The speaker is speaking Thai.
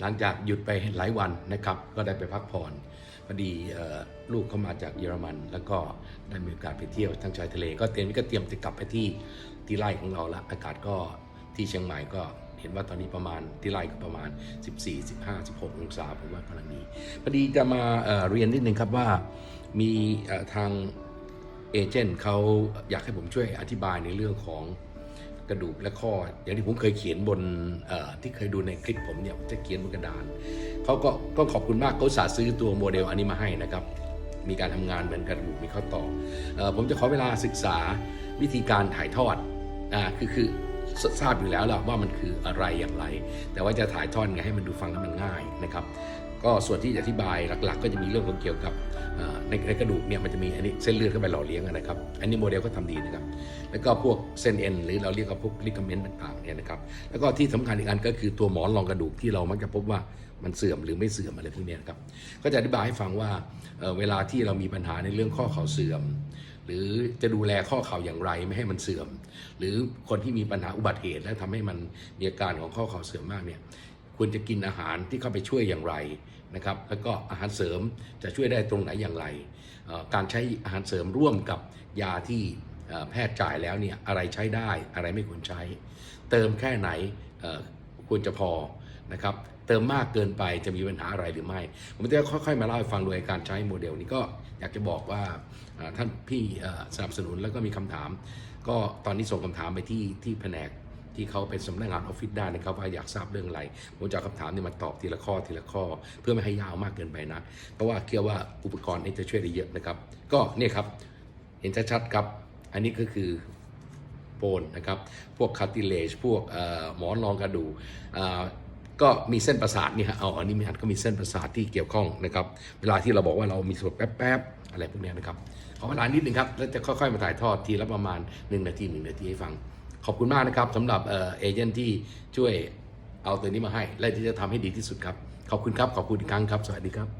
หลังจากหยุดไปหลายวันนะครับ ก็ได้ไปพักผ่อนพอดีลูกเข้ามาจากเยอรมัน แล้วก็ได้มีโอกาสไปเที่ยวทางชายทะเล ก็เตรียมก็เตรียมจะกลับไปที่ที่ไร่ของเราละอากาศก็ที่เชียงใหม่ก็เห็นว่าตอนนี้ประมาณที่ไร่ก็ประมาณ 14 15 16 องศาผมว่ากำลังดีพอดีจะมาเเรียนนิดนึงครับว่ามีทางเอเจนต์เขาอยากให้ผมช่วยอธิบายในเรื่องของ กระดูกและข้อ อย่างที่ผมเคยเขียนบนที่เคยดูในคลิปผมเนี่ยจะเขียนบนกระดานเขาก็ก็ขอบคุณมากเขาสาซื้อตัวโมเดลอันนี้มาให้นะครับ มีการทำงานเหมือนกระดูกมีข้อต่ออผมจะขอเวลาศึกษาวิธีการถ่ายทอดอ่าคือคือททราบอยู่แล้วแหละว่ามันคืออะไรอย่างไร แต่ว่าจะถ่ายทอดไงให้มันดูฟังแล้วมันง่ายนะครับ ก็ส่วนที่จะอธิบายหลัก ๆ ก็จะมีเรื่องของเกี่ยวกับในในกระดูกเนี่ยมันจะมีอันนี้เส้นเลือดเข้าไปหล่อเลี้ยงนะครับ อันนี้โมเดลก็ทำดีนะครับ แล้วก็พวกเส้นเอ็นหรือเราเรียกว่าพวกลิกาเมนต์ต่างๆเนี่ยนะครับ แล้วก็ที่สำคัญอีกอันก็คือตัวหมอนรองกระดูกที่เรามักจะพบว่ามันเสื่อมหรือไม่เสื่อมอะไรพวกนี้นะครับ ก็จะอธิบายให้ฟังว่าเเวลาที่เรามีปัญหาในเรื่องข้อเข่าเสื่อม หรือจะดูแลข้อเข่าอย่างไรไม่ให้มันเสื่อม หรือคนที่มีปัญหาอุบัติเหตุและทำให้มันมีอาการของข้อเข่าเสื่อมมากเนี่ย ควรจะกินอาหารที่เข้าไปช่วยอย่างไรนะครับ แล้วก็อาหารเสริมจะช่วยได้ตรงไหนอย่างไร การใช้อาหารเสริมร่วมกับยาที่แพทย์จ่ายแล้วเนี่ยอะไรใช้ได้อะไรไม่ควรใช้ เติมแค่ไหนควรจะพอนะครับเติมมากเกินไปจะมีปัญหาอะไรหรือไม่ ผมจะค่อยๆมาเล่าให้ฟังโดยการใช้โมเดลนี้ก็อยากจะบอกว่าท่านพี่สนับสนุนแล้วก็มีคำถาม ก็ตอนนี้ส่งคำถามไปที่ที่แผนก ที่เขาเป็นสำนักงานออฟฟิศได้นะครับว่าอยากทราบเรื่องอะไรผมจะคำถามนี้มาตอบทีละข้อทีละข้อ เพื่อไม่ให้ยาวมากเกินไปนะ เพราะว่าเชื่อว่าอุปกรณ์นี้จะช่วยได้เยอะนะครับ ก็เนี่ยครับเห็นชัดๆครับ อันนี้ก็คือโปนนะครับ พวกคาติเลจพวกเอ่อหมอนรองกระดูกเอ่อก็มีเส้นประสาทนี่ฮะเอาอันนี้มีอันก็มีเส้นประสาทที่เกี่ยวข้องนะครับ เวลาที่เราบอกว่าเรามีสดแป๊บๆอะไรพวกนี้นะครับขอเวลานิดนึงครับแล้วจะค่อยๆมาถ่ายทอดทีละประมาณ 1 นาที1นาทีให้ฟัง ขอบคุณมากนะครับสำหรับเอเอเจนต์ที่ช่วยเอาตัวนี้มาให้ และที่จะทำให้ดีที่สุดครับ ขอบคุณครับ ขอบคุณอีกครั้งครับ สวัสดีครับ